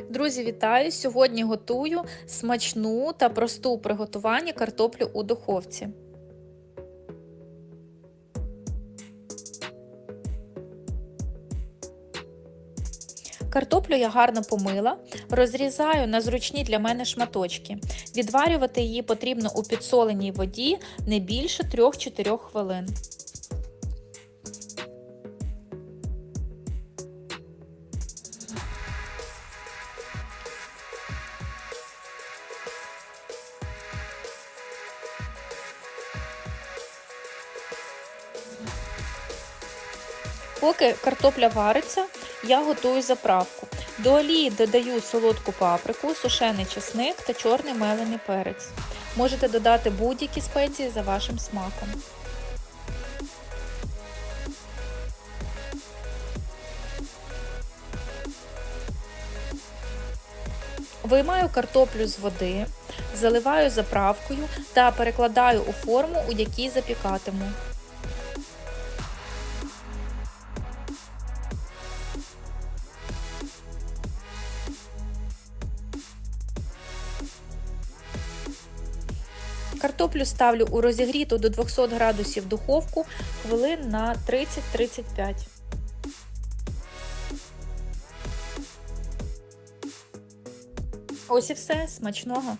Друзі, вітаю! Сьогодні готую смачну та просту у приготуванні картоплю у духовці. Картоплю я гарно помила, розрізаю на зручні для мене шматочки. Відварювати її потрібно у підсоленій воді не більше 3-4 хвилин. Поки картопля вариться, я готую заправку. До олії додаю солодку паприку, сушений чесник та чорний мелений перець. Можете додати будь-які спеції за вашим смаком. Виймаю картоплю з води, заливаю заправкою та перекладаю у форму, у якій запікатиму. Картоплю ставлю у розігріту до 200 градусів духовку хвилин на 30-35. Ось і все, смачного!